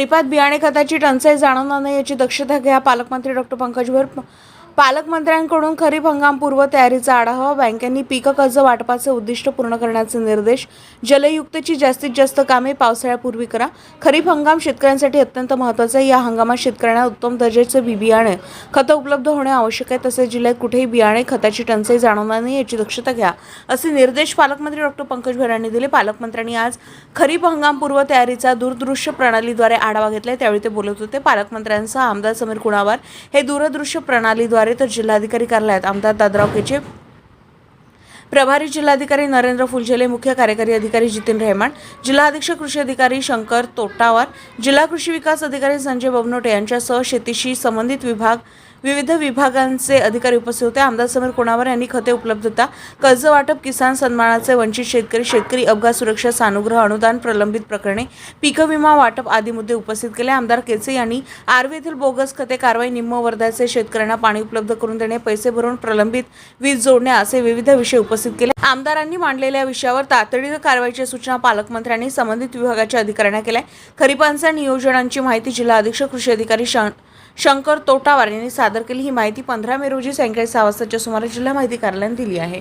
खरीपात बियाणे खताची टंचाई जाणवणार नाही याची दक्षता घ्या. पालकमंत्री डॉक्टर पंकज पालकमंत्र्यांकडून खरीप हंगामपूर्व तयारीचा आढावा बँकांनी पीक कर्ज वाटपाचे उद्दिष्ट पूर्ण करण्याचे निर्देश जलयुक्तची जास्तीत जास्त कामे पावसाळ्यापूर्वी करा. खरीप हंगाम शेतकऱ्यांसाठी अत्यंत महत्त्वाचा आहे. या हंगामात शेतकऱ्यांना उत्तम दर्जाचे बी बियाणे खतं उपलब्ध होणे आवश्यक आहे. तसेच जिल्ह्यात कुठेही बियाणे खताची टंचाई जाणवणार नाही याची दक्षता घ्या. असे निर्देश पालकमंत्री डॉक्टर पंकज भोर यांनी दिले. पालकमंत्र्यांनी आज खरीप हंगामपूर्व तयारीचा दूरदृश्य प्रणालीद्वारे आढावा घेतला त्यावेळी ते बोलत होते. पालकमंत्र्यांसह आमदार समीर कुणावार हे दूरदृश्य प्रणालीद्वारे तर जिल्हाधिकारी कार्यालयात. आमदार दादराव केचे. प्रभारी जिल्हाधिकारी नरेंद्र फुलझेले मुख्य कार्यकारी अधिकारी जितीन रेहमान जिल्हा अधीक्षक कृषी अधिकारी शंकर तोटावार जिल्हा कृषी विकास अधिकारी संजय बबनोटे यांच्यासह शेतीशी संबंधित विभाग विविध विभागांचे अधिकारी उपस्थित होते. आमदार समीर कुणावर यांनी खते उपलब्धता कर्ज वाटप किसान सन्मानाचे वंचित शेतकरी शेतकरी अपघात सुरक्षा सानुग्रह अनुदान प्रलंबित प्रकरणे पीक विमा वाटप आदी मुद्दे उपस्थित केले. आमदार केचे यांनी आर्वी येथील बोगस खते कारवाई निम्म वर्धाचे शेतकऱ्यांना पाणी उपलब्ध करून देणे पैसे भरून प्रलंबित वीज जोडणे असे विविध विषय उपस्थित केले. आमदारांनी मांडलेल्या विषयावर तातडीनं कारवाईच्या सूचना पालकमंत्र्यांनी संबंधित विभागाच्या अधिकाऱ्यांना केल्या. खरीपांच्या नियोजनांची माहिती जिल्हा अधीक्षक कृषी अधिकारी शं- शंकर तोटावार यांनी सादर केली. ही माहिती पंधरा मे रोजी सायंकाळी सहा वाजताच्या सुमारास जिल्हा माहिती कार्यालयाने दिली आहे.